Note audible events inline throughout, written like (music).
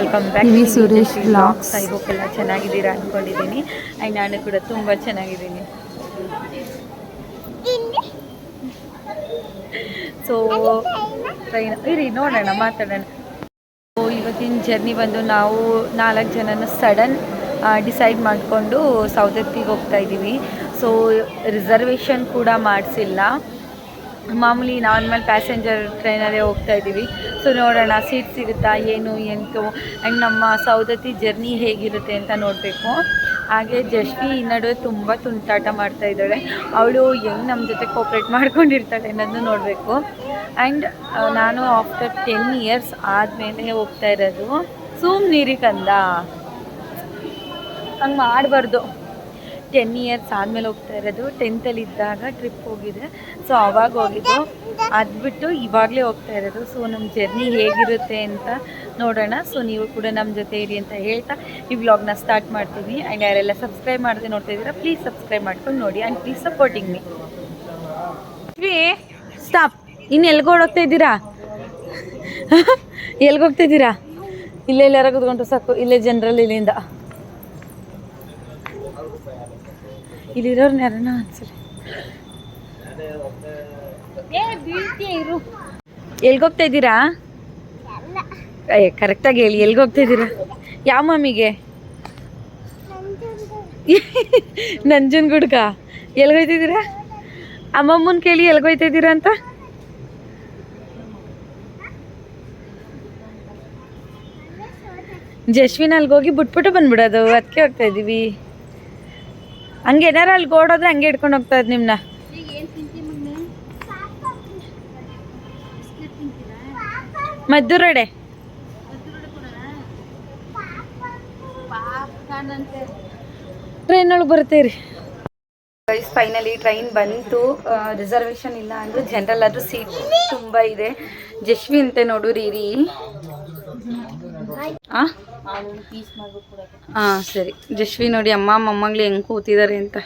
Welcome back Suresh blogs I hope ಎಲ್ಲ ಚೆನ್ನಾಗಿದ್ದೀರಾ ಅಂದ್ಕೊಂಡಿದ್ದೀನಿ ಆ್ಯಂಡ್ ನಾನು ಕೂಡ ತುಂಬ ಚೆನ್ನಾಗಿದ್ದೀನಿ. ಸೊ ಟ್ರೈನ್ ಇರಿ ನೋಡೋಣ ಮಾತಾಡೋಣ. ಸೊ ಇವತ್ತಿನ ಜರ್ನಿ ಬಂದು ನಾವು ನಾಲ್ಕು ಜನನ ಸಡನ್ ಡಿಸೈಡ್ ಮಾಡಿಕೊಂಡು ಸೌದತ್ತಿಗೆ ಹೋಗ್ತಾ ಇದ್ದೀವಿ. ಸೊ ರಿಸರ್ವೇಷನ್ ಕೂಡ ಮಾಡಿಸಿಲ್ಲ. ಮಾಮೂಲಿ ನಾರ್ಮಲ್ ಪ್ಯಾಸೆಂಜರ್ ಟ್ರೈನಲ್ಲೇ ಹೋಗ್ತಾ ಇದ್ದೀವಿ. ಸೊ ನೋಡೋಣ ಸೀಟ್ ಸಿಗುತ್ತಾ, ಏನು, ಎಂತು ಆ್ಯಂಡ್ ನಮ್ಮ ಸೌದತ್ತಿ ಜರ್ನಿ ಹೇಗಿರುತ್ತೆ ಅಂತ ನೋಡಬೇಕು. ಹಾಗೆ ಜಶ್ವಿ ಈ ನಡುವೆ ತುಂಬ ತುಂಟಾಟ ಮಾಡ್ತಾ ಇದ್ದಾಳೆ. ಅವಳು ಹೆಂಗೆ ನಮ್ಮ ಜೊತೆ ಕೋಪ್ರೇಟ್ ಮಾಡ್ಕೊಂಡಿರ್ತಾಳೆ ಅನ್ನೋದನ್ನು ನೋಡಬೇಕು. ಆ್ಯಂಡ್ ನಾನು ಆಫ್ಟರ್ ಟೆನ್ ಇಯರ್ಸ್ ಆದಮೇಲೆ ಹೋಗ್ತಾ ಇರೋದು. ಸುಮ್ ನೀರಿಕಂದ ಹಂಗೆ ಮಾಡಬಾರ್ದು. ಟೆನ್ ಇಯರ್ಸ್ ಆದಮೇಲೆ ಹೋಗ್ತಾ ಇರೋದು. ಟೆಂತಲ್ಲಿ ಇದ್ದಾಗ ಟ್ರಿಪ್ ಹೋಗಿದೆ ಸೊ ಅವಾಗ ಹೋಗಿದ್ದು. ಅದು ಬಿಟ್ಟು ಇವಾಗಲೇ ಹೋಗ್ತಾ ಇರೋದು. ಸೊ ನಮ್ಮ ಜರ್ನಿ ಹೇಗಿರುತ್ತೆ ಅಂತ ನೋಡೋಣ. ಸೊ ನೀವು ಕೂಡ ನಮ್ಮ ಜೊತೆ ಇರಿ ಅಂತ ಹೇಳ್ತಾ ಈ ವ್ಲಾಗ್ನ ಸ್ಟಾರ್ಟ್ ಮಾಡ್ತೀವಿ. ಆ್ಯಂಡ್ ಯಾರೆಲ್ಲ ಸಬ್ಸ್ಕ್ರೈಬ್ ಮಾಡದೆ ನೋಡ್ತಾ ಇದ್ದೀರಾ ಪ್ಲೀಸ್ ಸಬ್ಸ್ಕ್ರೈಬ್ ಮಾಡ್ಕೊಂಡು ನೋಡಿ and please supporting me stop ಇನ್ನು ಎಲ್ಗೆ (laughs) ಹೋಗ್ತಾ ಇದ್ದೀರಾ? ಎಲ್ಗೋಗ್ತಾ ಇದ್ದೀರಾ? ಇಲ್ಲೇ ಎಲ್ಲಾರ ಕುತ್ಕೊಂಡ್ರು ಸಾಕು. ಇಲ್ಲೇ ಜನರಲ್ ಇಲ್ಲಿಂದ. ಇಲ್ಲಿರೋರ್ನ ಯಾರನ್ನ ಅನ್ಸರಿ? ಎಲ್ಗೋಗ್ತಾ ಇದ್ದೀರಾ? ಕರೆಕ್ಟಾಗಿ ಹೇಳಿ ಎಲ್ಗೋಗ್ತಾ ಇದ್ದೀರಾ? ಯಾವ ಮಮ್ಮಿಗೆ ನಂಜನಗೂಡ್ಗ ಎಲ್ಗೆ ಹೋಯ್ತಿದ್ದೀರಾ ಅಮ್ಮಮ್ಮನ ಕೇಳಿ ಎಲ್ಗೆ ಹೋಯ್ತಾ ಇದ್ದೀರಾ ಅಂತ? ಜಶ್ವಿನ ಅಲ್ಗೋಗಿ ಹೋಗಿ ಬಿಟ್ಬಿಟ್ಟು ಬಂದ್ಬಿಡೋದು ಅದಕ್ಕೆ ಹೋಗ್ತಾ ಇದ್ದೀವಿ. ಹಂಗೆ ಏನಾರ ಅಲ್ಲಿ ಗೋಡೋದ್ರೆ ಹಂಗೆ ಇಟ್ಕೊಂಡು ಹೋಗ್ತಾ ಇದ್ ನಿಮ್ನ. ಮದ್ದೂರಡೆ. ಟ್ರೈನ್ ಒಳಗೆ ಬರ್ತೀರಿ ಫೈನಲಿ ಟ್ರೈನ್ ಬಂತು. ರಿಸರ್ವೇಶನ್ ಇಲ್ಲ ಅಂದ್ರೆ ಜನರಲ್ ಆದ್ರೂ ಸೀಟ್ ತುಂಬ ಇದೆ. ಜಶ್ವಿ ಅಂತೆ ನೋಡು ರೀ ಹಾಂ ಸರಿ. ಜಶ್ವಿ ನೋಡಿ ಅಮ್ಮ, ಮೊಮ್ಮಗಳು ಹೆಂಗೆ ಕೂತಿದ್ದಾರೆ ಅಂತ.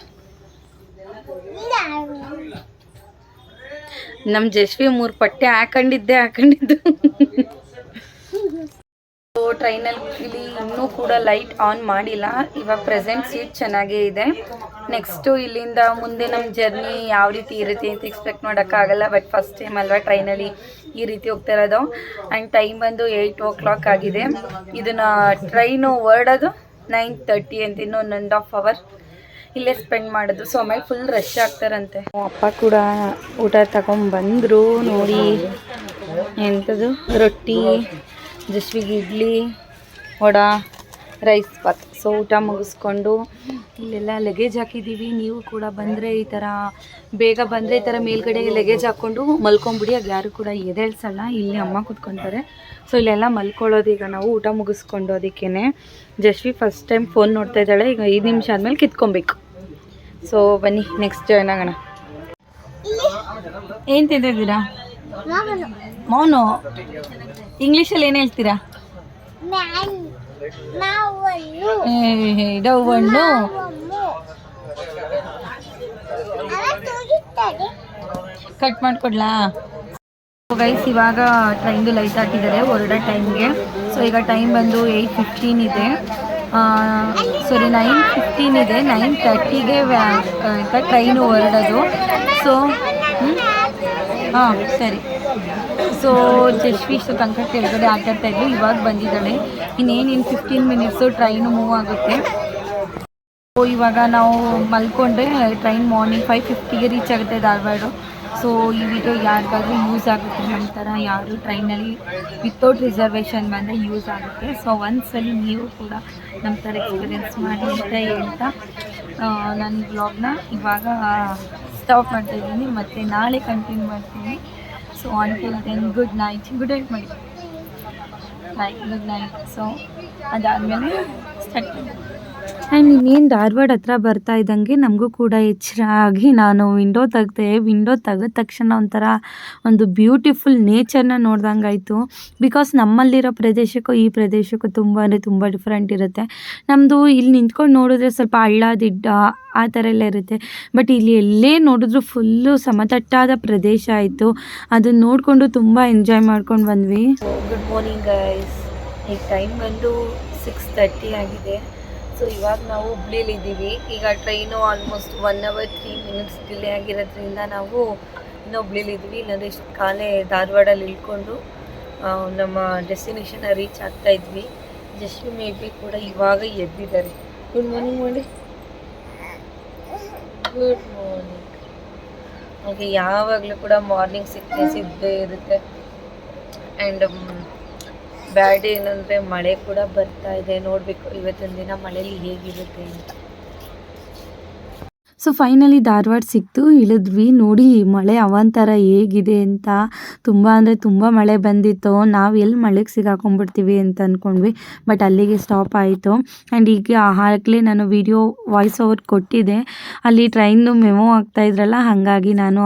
ನಮ್ಮ ಜಶ್ವಿ ಮೂರು ಪಟ್ಟೆ ಹಾಕೊಂಡಿದ್ದೆ, ಹಾಕೊಂಡಿದ್ದು. ಟ್ರೈನಲ್ಲಿ ಇನ್ನೂ ಕೂಡ ಲೈಟ್ ಆನ್ ಮಾಡಿಲ್ಲ. ಇವಾಗ ಪ್ರೆಸೆಂಟ್ ಸೀಟ್ ಚೆನ್ನಾಗೇ ಇದೆ. ನೆಕ್ಸ್ಟು ಇಲ್ಲಿಂದ ಮುಂದೆ ನಮ್ಮ ಜರ್ನಿ ಯಾವ ರೀತಿ ಇರುತ್ತೆ ಅಂತ ಎಕ್ಸ್ಪೆಕ್ಟ್ ಮಾಡೋಕ್ಕಾಗಲ್ಲ. ಬಟ್ ಫಸ್ಟ್ ಟೈಮ್ ಅಲ್ವಾ ಟ್ರೈನಲ್ಲಿ ಈ ರೀತಿ ಹೋಗ್ತಾ ಇರೋದು. ಆ್ಯಂಡ್ ಟೈಮ್ ಬಂದು ಏಯ್ಟ್ ಓ ಕ್ಲಾಕ್ ಆಗಿದೆ. ಇದನ್ನು ಟ್ರೈನು ಹೊರಡೋದು ನೈನ್ ತರ್ಟಿ ಅಂತ ಇನ್ನೂ ಒನ್ ಆ್ಯಂಡ್ ಹಾಫ್ ಅವರ್ ಇಲ್ಲೇ ಸ್ಪೆಂಡ್ ಮಾಡೋದು. ಸೊ ಆಮೇಲೆ ಫುಲ್ ರಶ್ ಆಗ್ತಾರಂತೆ. ಅಪ್ಪ ಕೂಡ ಊಟ ತಗೊಂಬಂದರು ನೋಡಿ. ಎಂಥದ್ದು ರೊಟ್ಟಿ. ಜಸ್ವಿಗೆ ಇಡ್ಲಿ, ವಡಾ ರೈಸ್ ಬಾತ್. ಸೊ ಊಟ ಮುಗಿಸ್ಕೊಂಡು ಇಲ್ಲೆಲ್ಲ ಲಗೇಜ್ ಹಾಕಿದ್ದೀವಿ. ನೀವು ಕೂಡ ಬಂದರೆ ಈ ಥರ ಬೇಗ ಬಂದರೆ ಈ ಥರ ಮೇಲ್ಗಡೆ ಲಗೇಜ್ ಹಾಕ್ಕೊಂಡು ಮಲ್ಕೊಂಬಿಡಿ. ಆಗ ಯಾರು ಕೂಡ ಎದೇಳ್ಸಲ್ಲ ಇಲ್ಲಿ ಅಮ್ಮ ಕೂತ್ಕೊತಾರೆ. ಸೊ ಇಲ್ಲೆಲ್ಲ ಮಲ್ಕೊಳ್ಳೋದು. ಈಗ ನಾವು ಊಟ ಮುಗಿಸ್ಕೊಂಡು ಅದಕ್ಕೇ ಜಸ್ವಿ ಫಸ್ಟ್ ಟೈಮ್ ಫೋನ್ ನೋಡ್ತಾ ಇದ್ದಾಳೆ. ಈಗ ಐದು ನಿಮಿಷ ಆದಮೇಲೆ ಕಿತ್ಕೊಬೇಕು. ಸೊ ಬನ್ನಿ ನೆಕ್ಸ್ಟ್ ಜಾಯ್ನ್ ಆಗೋಣ. ಏನು ತಿಂತಿದ್ದೀರಾ ಮೌನು ಇಂಗ್ಲೀಷಲ್ಲಿ ಏನು ಹೇಳ್ತೀರಾ? ಕಟ್ ಮಾಡಿಕೊಡ್ಲಾ? ಗೈಸ್ ಇವಾಗ ಟ್ರೈನ್ದು ಲೈಟ್ ಹಾಕಿದ್ದಾರೆ ಹೊರಡೋ ಟೈಮ್ಗೆ ಸೊ ಈಗ ಟೈಮ್ ಬಂದು ಏಯ್ಟ್ ಫಿಫ್ಟೀನ್ ಇದೆ. ಸಾರಿ ನೈನ್ ಫಿಫ್ಟೀನ್ ಇದೆ. ನೈನ್ ತರ್ಟಿಗೆ ಟ್ರೈನು ಹೊರಡೋದು. ಸೊ ಹಾಂ, ಸರಿ. ಸೊ ಜಶ್ವಿ ಇಷ್ಟು ತನಕ ಕೆಳಗಡೆ ಆಟಾಡ್ತಾ ಇದ್ಲು, ಇವಾಗ ಬಂದಿದ್ದಾಳೆ. ಇನ್ನೇನು ಇನ್ನು ಫಿಫ್ಟೀನ್ ಮಿನಿಟ್ಸು ಟ್ರೈನು ಮೂವ್ ಆಗುತ್ತೆ. ಸೊ ಇವಾಗ ನಾವು ಮಲ್ಕೊಂಡ್ರೆ ಟ್ರೈನ್ ಮಾರ್ನಿಂಗ್ ಫೈವ್ ಫಿಫ್ಟಿಗೆ ರೀಚ್ ಆಗುತ್ತೆ ಧಾರವಾಡ. ಸೊ ಈ ವಿಡಿಯೋ ಯಾರಿಗಾದ್ರೂ ಯೂಸ್ ಆಗುತ್ತೆ ನಮ್ಮ ಥರ ಯಾರು ಟ್ರೈನಲ್ಲಿ ವಿತೌಟ್ ರಿಸರ್ವೇಷನ್ ಬಂದರೆ ಯೂಸ್ ಆಗುತ್ತೆ. ಸೊ ಒಂದ್ಸಲಿ ನೀವು ಕೂಡ ನಮ್ಮ ಥರ ಎಕ್ಸ್ಪೀರಿಯೆನ್ಸ್ ಮಾಡಿ ಅಂತ ಹೇಳ್ತಾ ನನ್ನ ಬ್ಲಾಗ್ನ ಇವಾಗ ಸ್ಟಾಪ್ ಮಾಡ್ತಾ ಇದ್ದೀನಿ, ಮತ್ತು ನಾಳೆ ಕಂಟಿನ್ಯೂ ಮಾಡ್ತೀನಿ. So until then good night good night ಮಾಡಿ. ಗುಡ್ ನೈಟ್ ಸೊ ಅದಾದಮೇಲೆ ಸ್ಟಾರ್ಟ್ ಮಾಡಿ ಆ್ಯಂಡ್ ಇನ್ನೇನು ಧಾರವಾಡ ಹತ್ರ ಬರ್ತಾ ಇದ್ದಂಗೆ ನಮಗೂ ಕೂಡ ಎಚ್ಚರ ಆಗಿ ನಾನು ವಿಂಡೋ ತೆಗ್ದೆ ವಿಂಡೋ ತೆಗೆದ ತಕ್ಷಣ ಒಂಥರ ಒಂದು ಬ್ಯೂಟಿಫುಲ್ ನೇಚರ್ನ ನೋಡ್ದಂಗೆ ಆಯಿತು ಬಿಕಾಸ್ ನಮ್ಮಲ್ಲಿರೋ ಪ್ರದೇಶಕ್ಕೂ ಈ ಪ್ರದೇಶಕ್ಕೂ ತುಂಬ ಅಂದರೆ ತುಂಬ ಡಿಫ್ರೆಂಟ್ ಇರುತ್ತೆ. ನಮ್ಮದು ಇಲ್ಲಿ ನಿಂತ್ಕೊಂಡು ನೋಡಿದ್ರೆ ಸ್ವಲ್ಪ ಹಳ್ಳ ದಿಡ್ಡ ಆ ಥರ ಎಲ್ಲ ಇರುತ್ತೆ. ಬಟ್ ಇಲ್ಲಿ ಎಲ್ಲೇ ನೋಡಿದ್ರು ಫುಲ್ಲು ಸಮತಟ್ಟಾದ ಪ್ರದೇಶ ಆಯಿತು. ಅದನ್ನು ನೋಡಿಕೊಂಡು ತುಂಬ ಎಂಜಾಯ್ ಮಾಡ್ಕೊಂಡು ಬಂದ್ವಿ. ಗುಡ್ ಮಾರ್ನಿಂಗ್ ಗೈಸ್ ಈಗ ಟೈಮ್ ಬಂದು ಸಿಕ್ಸ್ ತರ್ಟಿ ಆಗಿದೆ. ಸೊ ಇವಾಗ ನಾವು ಹುಬ್ಳಿಲಿದ್ದೀವಿ ಈಗ train almost one hour three minutes delay ಆಗಿರೋದ್ರಿಂದ ನಾವು ಇನ್ನೂ ಹುಬ್ಳಿಲಿದ್ದೀವಿ ಇಲ್ಲಾಂದರೆ ಇಷ್ಟು ಕಾಲೇ ಧಾರವಾಡಲ್ಲಿ ಇಳ್ಕೊಂಡು ನಮ್ಮ ಡೆಸ್ಟಿನೇಷನ್ನ ರೀಚ್ ಆಗ್ತಾ ಇದ್ವಿ. ಮೇ ಬಿ ಕೂಡ ಇವಾಗ ಎದ್ದಿದ್ದಾರೆ. ಗುಡ್ ಮಾರ್ನಿಂಗ್ ಮಾಡಿ ಗುಡ್ ಮಾರ್ನಿಂಗ್ ಹಾಗೆ ಯಾವಾಗಲೂ ಕೂಡ ಮಾರ್ನಿಂಗ್ ಸಿಕ್ನೆಸ್ ಇದ್ದೇ ಇರುತ್ತೆ. ಆ್ಯಂಡ್ ಬ್ಯಾಡ್ ಏನಂದರೆ ಮಳೆ ಕೂಡ ಬರ್ತಾ ಇದೆ. ನೋಡಬೇಕು ಇವತ್ತಿನ ದಿನ ಮಳೇಲಿ ಹೇಗಿರುತ್ತೆ ಅಂತ. ಸೊ ಫೈನಲಿ ಧಾರವಾಡ ಸಿಕ್ತು. ಇಳಿದ್ವಿ. ನೋಡಿ, ಮಳೆ ಅವಂತರ ಹೇಗಿದೆ ಅಂತ. ತುಂಬ ಅಂದರೆ ತುಂಬ ಮಳೆ ಬಂದಿತ್ತು. ನಾವು ಎಲ್ಲಿ ಮಳೆಗೆ ಸಿಗಾಕೊಂಡ್ಬಿಡ್ತೀವಿ ಅಂತ ಅಂದ್ಕೊಂಡ್ವಿ ಬಟ್ ಅಲ್ಲಿಗೆ ಸ್ಟಾಪ್ ಆಯಿತು. ಆ್ಯಂಡ್ ಈಗ ಆಗಲೇ ನಾನು ವಿಡಿಯೋ ವಾಯ್ಸ್ ಓವರ್ ಕೊಟ್ಟಿದ್ದೆ. ಅಲ್ಲಿ ಟ್ರೈನು ಮೆಮೋ ಆಗ್ತಾ ಇದ್ರಲ್ಲ, ಹಾಗಾಗಿ ನಾನು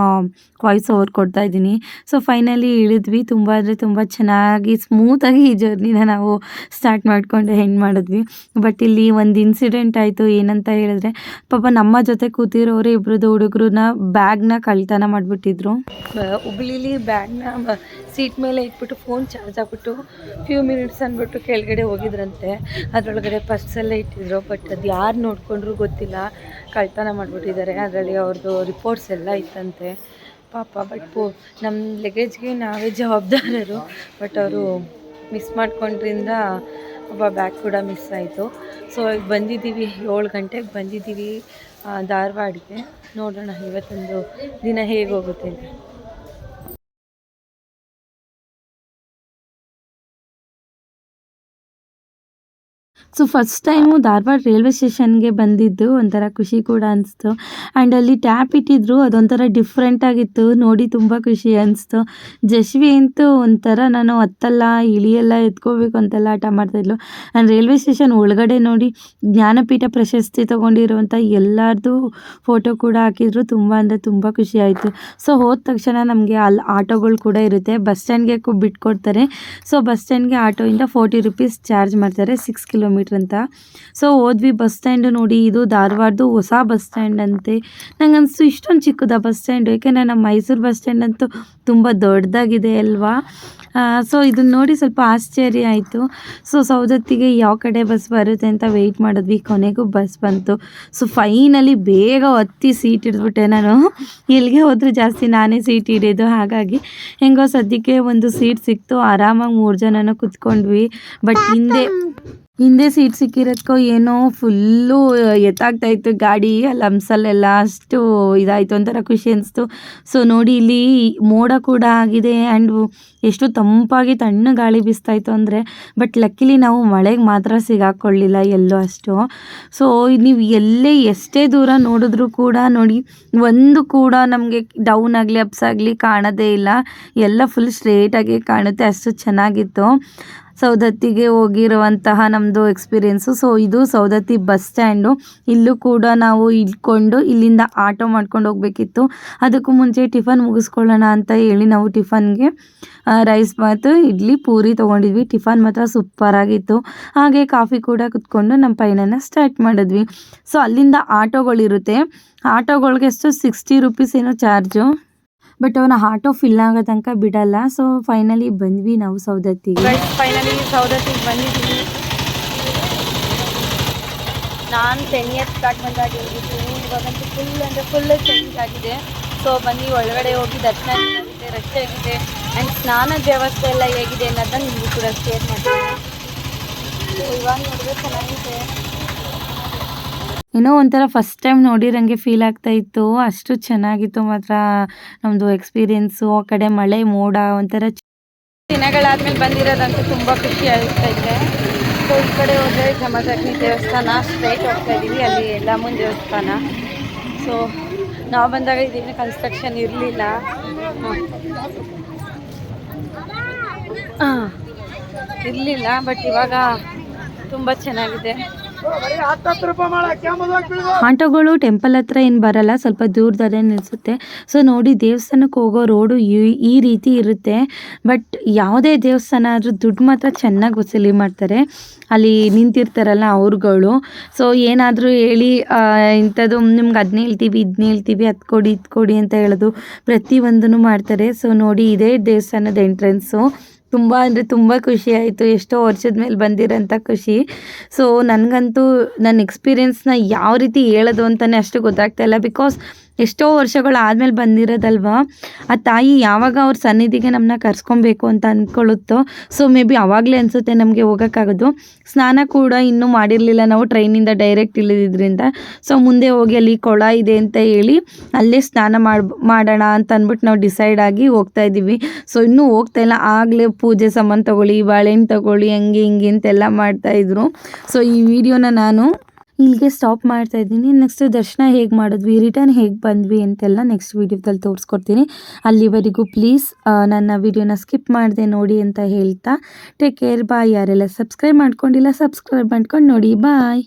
ವಾಯ್ಸ್ ಓವರ್ ಕೊಡ್ತಾ ಇದ್ದೀನಿ. ಸೊ ಫೈನಲಿ ಇಳಿದ್ವಿ. ತುಂಬ ಅಂದರೆ ತುಂಬ ಚೆನ್ನಾಗಿ ಸ್ಮೂತಾಗಿ ಈ ಜರ್ನಿನ ನಾವು ಸ್ಟಾರ್ಟ್ ಮಾಡಿಕೊಂಡು ಹೆಂಗೆ ಮಾಡಿದ್ವಿ. ಬಟ್ ಇಲ್ಲಿ ಒಂದು ಇನ್ಸಿಡೆಂಟ್ ಆಯಿತು. ಏನಂತ ಹೇಳಿದ್ರೆ, ಪಾಪ ನಮ್ಮ ಜೊತೆ ಕೂತಿರೋರು ಇಬ್ಬರದ್ದು ಹುಡುಗರನ್ನ ಬ್ಯಾಗ್ನ ಕಳ್ತನ ಮಾಡಿಬಿಟ್ಟಿದ್ರು. ಹುಬ್ಳಿಲಿ ಬ್ಯಾಗ್ನ ಸೀಟ್ ಮೇಲೆ ಇಟ್ಬಿಟ್ಟು ಫೋನ್ ಚಾರ್ಜ್ ಆಗ್ಬಿಟ್ಟು ಫ್ಯೂ ಮಿನಿಟ್ಸ್ ಅಂದ್ಬಿಟ್ಟು ಕೆಳಗಡೆ ಹೋಗಿದ್ರಂತೆ. ಅದರೊಳಗಡೆ ಪರ್ಸೆಲ್ಲ ಇಟ್ಟಿದ್ರು ಬಟ್ ಅದು ಯಾರು ನೋಡ್ಕೊಂಡ್ರು ಗೊತ್ತಿಲ್ಲ. ಕಳ್ತನ ಮಾಡಿಬಿಟ್ಟಿದ್ದಾರೆ. ಅದರಲ್ಲಿ ಅವ್ರದ್ದು ರಿಪೋರ್ಟ್ಸ್ ಎಲ್ಲ ಇತ್ತಂತೆ. ಪಾಪ ಬಟ್ ಪೋ ನಮ್ಮ ಲಗೇಜ್ಗೆ ನಾವೇ ಜವಾಬ್ದಾರರು. ಬಟ್ ಅವರು ಮಿಸ್ ಮಾಡ್ಕೊಂಡ್ರಿಂದ ಒಬ್ಬ ಬ್ಯಾಗ್ ಕೂಡ ಮಿಸ್ ಆಯಿತು. ಸೊ ಈಗ ಬಂದಿದ್ದೀವಿ ಏಳು ಗಂಟೆಗೆ ಬಂದಿದ್ದೀವಿ. ಆ, ಧಾರವಾಡಿಗೆ ನೋಡೋಣ. ಇವತ್ತೊಂದು ದಿನ ಹೇಗೆ ಹೋಗುತ್ತೆ ಅಂತ. So first time Dharwad railway ಸ್ಟೇಷನ್ಗೆ ಬಂದಿದ್ದು, ಒಂಥರ ಖುಷಿ ಕೂಡ ಅನಿಸ್ತು. ಆ್ಯಂಡ್ ಅಲ್ಲಿ ಟ್ಯಾಪ್ ಇಟ್ಟಿದ್ರು, ಅದೊಂಥರ ಡಿಫ್ರೆಂಟ್ ಆಗಿತ್ತು. ನೋಡಿ ತುಂಬ ಖುಷಿ ಅನಿಸ್ತು. ಜಶ್ವಿ ಅಂತೂ ಒಂಥರ ನಾನು ಹತ್ತಲ್ಲ, ಇಳಿಯೆಲ್ಲ, ಎತ್ಕೋಬೇಕು ಅಂತೆಲ್ಲ ಆಟ ಮಾಡ್ತಾಯಿದ್ಲು ಆ್ಯಂಡ್ ರೈಲ್ವೆ ಸ್ಟೇಷನ್ ಒಳಗಡೆ ನೋಡಿ, ಜ್ಞಾನಪೀಠ ಪ್ರಶಸ್ತಿ ತೊಗೊಂಡಿರುವಂಥ ಎಲ್ಲರದು ಫೋಟೋ ಕೂಡ ಹಾಕಿದ್ರು. ತುಂಬ ಅಂದರೆ ತುಂಬ ಖುಷಿ ಆಯಿತು. ಸೊ ಹೋದ ತಕ್ಷಣ ನಮಗೆ ಅಲ್ಲಿ ಆಟೋಗಳು ಕೂಡ ಇರುತ್ತೆ. ಬಸ್ ಸ್ಟ್ಯಾಂಡ್ಗೆ ಬಿಟ್ಕೊಡ್ತಾರೆ. ಸೊ ಬಸ್ ಸ್ಟ್ಯಾಂಡ್ಗೆ ಆಟೋಯಿಂದ ಫೋರ್ಟಿ ರುಪೀಸ್ ಚಾರ್ಜ್ ಮಾಡ್ತಾರೆ. ಸಿಕ್ಸ್ ಕಿಲೋಮೀಟ್ರ್ ಅಂತ. ಸೊ ಹೋದ್ವಿ ಬಸ್ ಸ್ಟ್ಯಾಂಡ್ ನೋಡಿ, ಇದು ಧಾರವಾಡದು ಹೊಸ ಬಸ್ ಸ್ಟ್ಯಾಂಡ್ ಅಂತೆ. ನಂಗೆ ಅನಿಸ್ತು ಇಷ್ಟೊಂದು ಚಿಕ್ಕದ ಬಸ್ ಸ್ಟ್ಯಾಂಡ್ ಯಾಕೆಂದರೆ ನಮ್ಮ ಮೈಸೂರು ಬಸ್ ಸ್ಟ್ಯಾಂಡ್ ಅಂತೂ ತುಂಬ ದೊಡ್ಡದಾಗಿದೆ ಅಲ್ವಾ? ಸೊ ಇದನ್ನ ನೋಡಿ ಸ್ವಲ್ಪ ಆಶ್ಚರ್ಯ ಆಯಿತು. ಸೊ ಸೌದತ್ತಿಗೆ ಯಾವ ಕಡೆ ಬಸ್ ಬರುತ್ತೆ ಅಂತ ವೆಯ್ಟ್ ಮಾಡಿದ್ವಿ. ಕೊನೆಗೂ ಬಸ್ ಬಂತು. ಸೊ ಫೈನಲಿ ಬೇಗ ಹತ್ತಿ ಸೀಟ್ ಹಿಡಿದ್ಬಿಟ್ಟೆ ನಾನು. ಎಲ್ಲಿಗೆ ಹೋದರೂ ಜಾಸ್ತಿ ನಾನೇ ಸೀಟ್ ಹಿಡಿಯೋದು. ಹಾಗಾಗಿ ಹೆಂಗೋ ಸದ್ಯಕ್ಕೆ ಒಂದು ಸೀಟ್ ಸಿಕ್ತು. ಆರಾಮಾಗಿ ಮೂರು ಜನನೂ ಕುತ್ಕೊಂಡ್ವಿ. ಬಟ್ ಹಿಂದೆ ಹಿಂದೆ ಸೀಟ್ ಸಿಕ್ಕಿರೋದ್ಕೋ ಏನೋ ಫುಲ್ಲು ಎತ್ತಾಗ್ತಾ ಇತ್ತು. ಗಾಡಿ ಲಮ್ಸಲ್ಲೆಲ್ಲ ಅಷ್ಟು ಇದಾಯಿತು ಒಂಥರ ಖುಷಿ ಅನಿಸ್ತು. ಸೊ ನೋಡಿ ಇಲ್ಲಿ ಮೋಡ ಕೂಡ ಆಗಿದೆ ಆ್ಯಂಡ್ ಎಷ್ಟು ತಂಪಾಗಿ ತಣ್ಣ ಗಾಳಿ ಬೀಸ್ತಾ ಇತ್ತು ಅಂದರೆ ಬಟ್ ಲಕ್ಕಿಲಿ ನಾವು ಮಳೆಗೆ ಮಾತ್ರ ಸಿಗಾಕೊಳ್ಳಿಲ್ಲ ಎಲ್ಲೂ ಅಷ್ಟು. ಸೊ ನೀವು ಎಲ್ಲೇ ಎಷ್ಟೇ ದೂರ ನೋಡಿದ್ರೂ ಕೂಡ ನೋಡಿ, ಒಂದು ಕೂಡ ನಮಗೆ ಡೌನ್ ಆಗಲಿ ಅಪ್ಸ್ ಆಗಲಿ ಕಾಣೋದೇ ಇಲ್ಲ. ಎಲ್ಲ ಫುಲ್ ಸ್ಟ್ರೇಟಾಗಿ ಕಾಣುತ್ತೆ, ಅಷ್ಟು ಚೆನ್ನಾಗಿತ್ತು. ಸೌದತ್ತಿಗೆ ಹೋಗಿರುವಂತಹ ನಮ್ಮದು ಎಕ್ಸ್ಪೀರಿಯೆನ್ಸು ಸೊ ಇದು ಸೌದತ್ತಿ ಬಸ್ ಸ್ಟ್ಯಾಂಡು ಇಲ್ಲೂ ಕೂಡ ನಾವು ಇಟ್ಕೊಂಡು ಇಲ್ಲಿಂದ ಆಟೋ ಮಾಡ್ಕೊಂಡು ಹೋಗಬೇಕಿತ್ತು. ಅದಕ್ಕೂ ಮುಂಚೆ ಟಿಫನ್ ಮುಗಿಸ್ಕೊಳ್ಳೋಣ ಅಂತ ಹೇಳಿ ನಾವು ಟಿಫನ್ಗೆ ರೈಸ್ ಮತ್ತು ಇಡ್ಲಿ, ಪೂರಿ ತೊಗೊಂಡಿದ್ವಿ. ಟಿಫನ್ ಮಾತ್ರ ಸೂಪರಾಗಿತ್ತು ಹಾಗೆ ಕಾಫಿ ಕೂಡ ಕುತ್ಕೊಂಡು ನಮ್ಮ ಪಯಣನ ಸ್ಟಾರ್ಟ್ ಮಾಡಿದ್ವಿ. ಸೊ ಅಲ್ಲಿಂದ ಆಟೋಗಳಿರುತ್ತೆ. ಆಟೋಗಳಿಗೆ ಎಷ್ಟು ಸಿಕ್ಸ್ಟಿ ರುಪೀಸ್ ಏನೋ ಚಾರ್ಜು ಬಟ್ ಅವನ ಆಟೋ ಫಿಲ್ ಆಗೋ ತನಕ ಬಿಡಲ್ಲ. ಸೊ ಫೈನಲಿ ಬಂದ್ವಿ ನಾವು ಸೌದತ್ತಿಗೆ ಫೈನಲಿ ಸೌದತ್ತಿಗೆ ಬಂದಿದ್ದೀವಿ ನಾನು ಟೆನ್ ಇಯರ್ಸ್ ಸ್ಟಾರ್ಟ್ ಬಂದಾಗ ಇವಾಗಂತೂ ಫುಲ್ ಅಂದರೆ ಫುಲ್ ಚೇಂಜ್ ಆಗಿದೆ. ಸೊ ಬನ್ನಿ, ಒಳಗಡೆ ಹೋಗಿ ದರ್ಶನ ಆಗಿದೆ ರಶ್ ಆಗಿದೆ. ಆ್ಯಂಡ್ ಸ್ನಾನದ ವ್ಯವಸ್ಥೆ ಎಲ್ಲ ಹೇಗಿದೆ ಅನ್ನೋದನ್ನ ನಿಮಗೂ ಕೂಡ ಶೇರ್ ಮಾಡ್ತೀನಿ. ಸೊ ಇವಾಗ ನೋಡಿದ್ರೆ ಚೆನ್ನಾಗಿದೆ. ಏನೋ ಒಂಥರ ಫಸ್ಟ್ ಟೈಮ್ ನೋಡಿರಂಗೆ ಫೀಲ್ ಆಗ್ತಾ ಇತ್ತು. ಅಷ್ಟು ಚೆನ್ನಾಗಿತ್ತು ಮಾತ್ರ ನಮ್ಮದು ಎಕ್ಸ್ಪೀರಿಯೆನ್ಸು ಆ ಕಡೆ ಮಳೆ, ಮೋಡ ಒಂಥರ ದಿನಗಳಾದ್ಮೇಲೆ ಬಂದಿರೋದಂತೂ ತುಂಬ ಖುಷಿ ಆಗ್ತಾ ಇದೆ. ಸೊ ಈ ಕಡೆ ಹೋದರೆ ಜಮದಗ್ನಿ ದೇವಸ್ಥಾನ ಸ್ಟ್ರೈಟ್ ಹೋಗ್ತಾ ಇದ್ದೀವಿ ಅಲ್ಲಿ ಯಲ್ಲಮ್ಮನ ದೇವಸ್ಥಾನ. ಸೊ ನಾವು ಬಂದಾಗ ಇದೇನು ಕನ್ಸ್ಟ್ರಕ್ಷನ್ ಇರಲಿಲ್ಲ. ಇರಲಿಲ್ಲ ಬಟ್ ಇವಾಗ ತುಂಬ ಚೆನ್ನಾಗಿದೆ. ಆಟೋಗಳು ಟೆಂಪಲ್ ಹತ್ರ ಏನು ಬರಲ್ಲ, ಸ್ವಲ್ಪ ದೂರದಲ್ಲೇ ನಿಲ್ಸುತ್ತೆ. ಸೊ ನೋಡಿ ದೇವಸ್ಥಾನಕ್ಕೆ ಹೋಗೋ ರೋಡು ಈ- ರೀತಿ ಇರುತ್ತೆ. ಬಟ್ ಯಾವುದೇ ದೇವಸ್ಥಾನ ಆದರೂ ದುಡ್ಡು ಮಾತ್ರ ಚೆನ್ನಾಗಿ ವಸೂಲಿ ಮಾಡ್ತಾರೆ. ಅಲ್ಲಿ ನಿಂತಿರ್ತಾರಲ್ಲ ಅವ್ರುಗಳು. ಸೊ ಏನಾದರೂ ಹೇಳಿ ಇಂಥದ್ದು ನಿಮ್ಗೆ ಅದನ್ನ ಹೇಳ್ತೀವಿ ಇದನ್ನ ಹೇಳ್ತೀವಿ, ಅದು ಕೊಡಿ, ಇದು ಕೊಡಿ ಅಂತ ಹೇಳೋದು ಪ್ರತಿಯೊಂದನ್ನು ಮಾಡ್ತಾರೆ. ಸೊ ನೋಡಿ ಇದೇ ದೇವಸ್ಥಾನದ ಎಂಟ್ರೆನ್ಸು ತುಂಬ ಅಂದರೆ ತುಂಬ ಖುಷಿ ಆಯಿತು. ಎಷ್ಟೋ ವರ್ಷದ ಮೇಲೆ ಬಂದಿರೋಂಥ ಖುಷಿ. ಸೊ ನನಗಂತೂ ನನ್ನ ಎಕ್ಸ್ಪೀರಿಯೆನ್ಸ್ನ ಯಾವ ರೀತಿ ಹೇಳೋದು ಅಂತಲೇ ಅಷ್ಟು ಗೊತ್ತಾಗ್ತಾ ಇಲ್ಲ ಬಿಕಾಸ್ ಎಷ್ಟೋ ವರ್ಷಗಳಾದ್ಮೇಲೆ ಬಂದಿರೋದಲ್ವ? ಆ ತಾಯಿ ಯಾವಾಗ ಅವ್ರ ಸನ್ನಿಧಿಗೆ ನಮ್ಮನ್ನ ಕರ್ಸ್ಕೊಬೇಕು ಅಂತ ಅಂದ್ಕೊಳ್ಳುತ್ತೋ ಸೊ ಮೇ ಬಿ ಆವಾಗಲೇ ಅನಿಸುತ್ತೆ ನಮಗೆ ಹೋಗೋಕ್ಕಾಗೋದು. ಸ್ನಾನ ಕೂಡ ಇನ್ನೂ ಮಾಡಿರಲಿಲ್ಲ. ನಾವು ಟ್ರೈನಿಂದ ಡೈರೆಕ್ಟ್ ಇಳಿದಿದ್ರಿಂದ. ಸೊ ಮುಂದೆ ಹೋಗಿ ಅಲ್ಲಿ ಕೊಳ ಇದೆ ಅಂತ ಹೇಳಿ ಅಲ್ಲೇ ಸ್ನಾನ ಮಾಡ್, ಮಾಡೋಣ ಅಂತ ಅಂದ್ಬಿಟ್ಟು ನಾವು ಡಿಸೈಡ್ ಆಗಿ ಹೋಗ್ತಾ ಇದ್ದೀವಿ. ಸೊ ಇನ್ನೂ ಹೋಗ್ತಾ ಇಲ್ಲ. ಆಗಲೇ ಪೂಜೆ ಸಾಮಾನು ತಗೊಳ್ಳಿ, ಬಾಳೆಹಣ್ಣು ತಗೊಳ್ಳಿ, ಹಂಗೆ ಹಿಂಗೆ ಅಂತೆಲ್ಲ ಮಾಡ್ತಾಯಿದ್ರು ಸೊ ಈ ವಿಡಿಯೋನ ನಾನು ಇಲ್ಲಿಗೆ ಸ್ಟಾಪ್ ಮಾಡ್ತಾ ಇದ್ದೀನಿ. ನೆಕ್ಸ್ಟ್ ದರ್ಶನ ಹೇಗೆ ಮಾಡಿದ್ವಿ ರಿಟರ್ನ್ ಹೇಗೆ ಬಂದ್ವಿ ಅಂತೆಲ್ಲ ನೆಕ್ಸ್ಟ್ ವೀಡಿಯೋದಲ್ಲಿ ತೋರಿಸ್ಕೊಡ್ತೀನಿ. ಅಲ್ಲಿವರೆಗೂ ಪ್ಲೀಸ್ ನನ್ನ ವಿಡಿಯೋನ ಸ್ಕಿಪ್ ಮಾಡಿದೆ ನೋಡಿ ಅಂತ ಹೇಳ್ತಾ ಟೇಕ್ ಕೇರ್ ಬಾಯ್ ಯಾರೆಲ್ಲ ಸಬ್ಸ್ಕ್ರೈಬ್ ಮಾಡ್ಕೊಂಡಿಲ್ಲ ಸಬ್ಸ್ಕ್ರೈಬ್ ಮಾಡ್ಕೊಂಡು ನೋಡಿ ಬಾಯ್